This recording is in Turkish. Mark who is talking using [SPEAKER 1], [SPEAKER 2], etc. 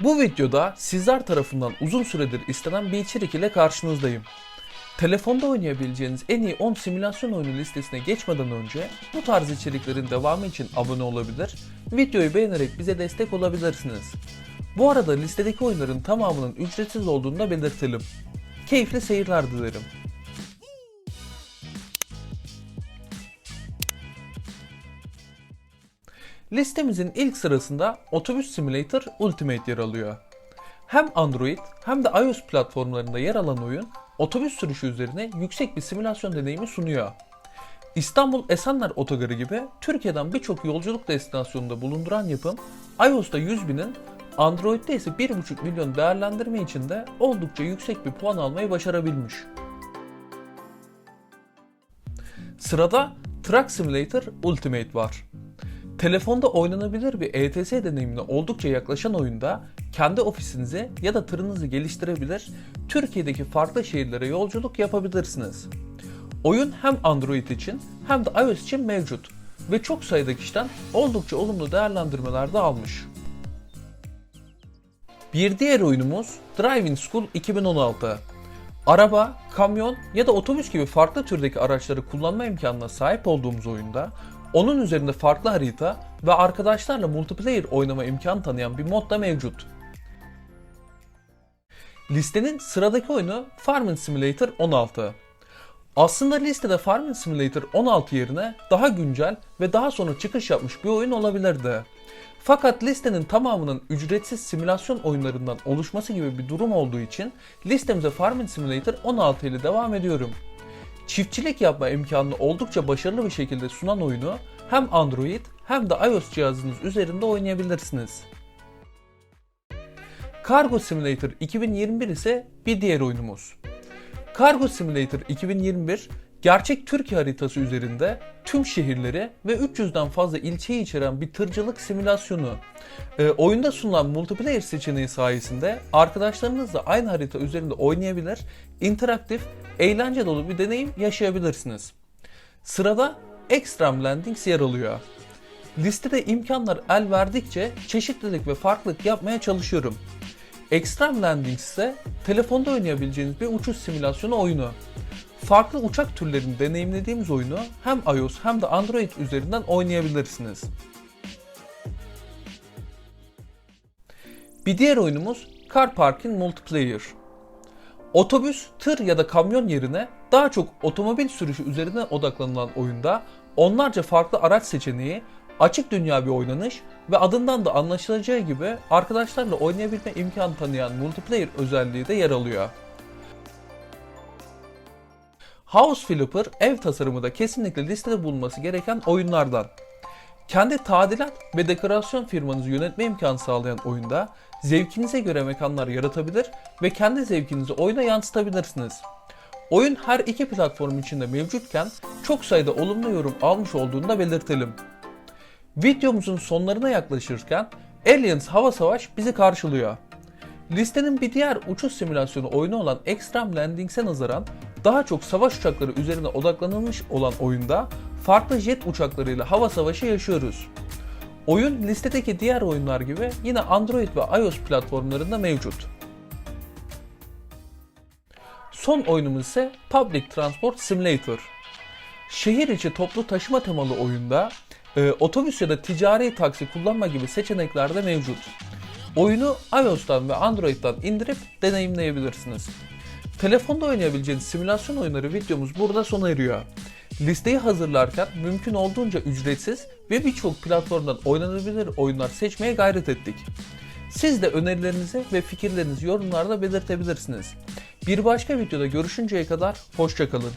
[SPEAKER 1] Bu videoda sizler tarafından uzun süredir istenen bir içerik ile karşınızdayım. Telefonda oynayabileceğiniz en iyi 10 simülasyon oyunu listesine geçmeden önce bu tarz içeriklerin devamı için abone olabilir, videoyu beğenerek bize destek olabilirsiniz. Bu arada listedeki oyunların tamamının ücretsiz olduğunu da belirtelim. Keyifli seyirler dilerim. Listemizin ilk sırasında Otobüs Simulator Ultimate yer alıyor. Hem Android hem de iOS platformlarında yer alan oyun otobüs sürüşü üzerine yüksek bir simülasyon deneyimi sunuyor. İstanbul Esenler Otogarı gibi Türkiye'den birçok yolculuk destinasyonunda bulunduran yapım iOS'ta 100 binin, Android'de ise 1,5 milyon değerlendirme içinde oldukça yüksek bir puan almayı başarabilmiş. Sırada Truck Simulator Ultimate var. Telefonda oynanabilir bir ETS deneyimine oldukça yaklaşan oyunda kendi ofisinizi ya da tırınızı geliştirebilir, Türkiye'deki farklı şehirlere yolculuk yapabilirsiniz. Oyun hem Android için hem de iOS için mevcut ve çok sayıda kişiden oldukça olumlu değerlendirmeler de almış. Bir diğer oyunumuz Driving School 2016. Araba, kamyon ya da otobüs gibi farklı türdeki araçları kullanma imkanına sahip olduğumuz oyunda onun üzerinde farklı harita ve arkadaşlarla multiplayer oynama imkanı tanıyan bir mod da mevcut. Listenin sıradaki oyunu Farming Simulator 16. Aslında listede Farming Simulator 16 yerine daha güncel ve daha sonra çıkış yapmış bir oyun olabilirdi. Fakat listenin tamamının ücretsiz simülasyon oyunlarından oluşması gibi bir durum olduğu için listemize Farming Simulator 16 ile devam ediyorum. Çiftçilik yapma imkanını oldukça başarılı bir şekilde sunan oyunu hem Android hem de iOS cihazınız üzerinde oynayabilirsiniz. Cargo Simulator 2021 ise bir diğer oyunumuz. Cargo Simulator 2021 gerçek Türkiye haritası üzerinde tüm şehirleri ve 300'den fazla ilçeyi içeren bir tırcılık simülasyonu. Ee, oyunda sunulan multiplayer seçeneği sayesinde arkadaşlarınızla aynı harita üzerinde oynayabilir, interaktif, eğlence dolu bir deneyim yaşayabilirsiniz. Sırada Extreme Landings yer alıyor. Listede imkanlar el verdikçe çeşitlilik ve farklılık yapmaya çalışıyorum. Extreme Landings ise telefonda oynayabileceğiniz bir uçuş simülasyonu oyunu. Farklı uçak türlerini deneyimlediğimiz oyunu hem iOS hem de Android üzerinden oynayabilirsiniz. Bir diğer oyunumuz Car Parking Multiplayer. Otobüs, tır ya da kamyon yerine daha çok otomobil sürüşü üzerine odaklanılan oyunda onlarca farklı araç seçeneği, açık dünya bir oynanış ve adından da anlaşılacağı gibi arkadaşlarla oynayabilme imkanı tanıyan multiplayer özelliği de yer alıyor. House Flipper ev tasarımı da kesinlikle listede bulunması gereken oyunlardan. Kendi tadilat ve dekorasyon firmanızı yönetme imkanı sağlayan oyunda zevkinize göre mekanlar yaratabilir ve kendi zevkinizi oyuna yansıtabilirsiniz. Oyun her iki platform içinde mevcutken çok sayıda olumlu yorum almış olduğunu da belirtelim. Videomuzun sonlarına yaklaşırken Aliens Hava Savaş bizi karşılıyor. Listenin bir diğer uçuş simülasyonu oyunu olan Extreme Landings'e nazaran daha çok savaş uçakları üzerine odaklanılmış olan oyunda farklı jet uçaklarıyla hava savaşı yaşıyoruz. Oyun listedeki diğer oyunlar gibi yine Android ve iOS platformlarında mevcut. Son oyunumuz ise Public Transport Simulator. Şehir içi toplu taşıma temalı oyunda e, otobüs ya da ticari taksi kullanma gibi seçenekler de mevcut. Oyunu iOS'tan ve Android'dan indirip deneyimleyebilirsiniz. Telefonda oynayabileceğiniz simülasyon oyunları videomuz burada sona eriyor. Listeyi hazırlarken mümkün olduğunca ücretsiz ve birçok platformdan oynanabilir oyunlar seçmeye gayret ettik. Siz de önerilerinizi ve fikirlerinizi yorumlarda belirtebilirsiniz. Bir başka videoda görüşünceye kadar hoşçakalın.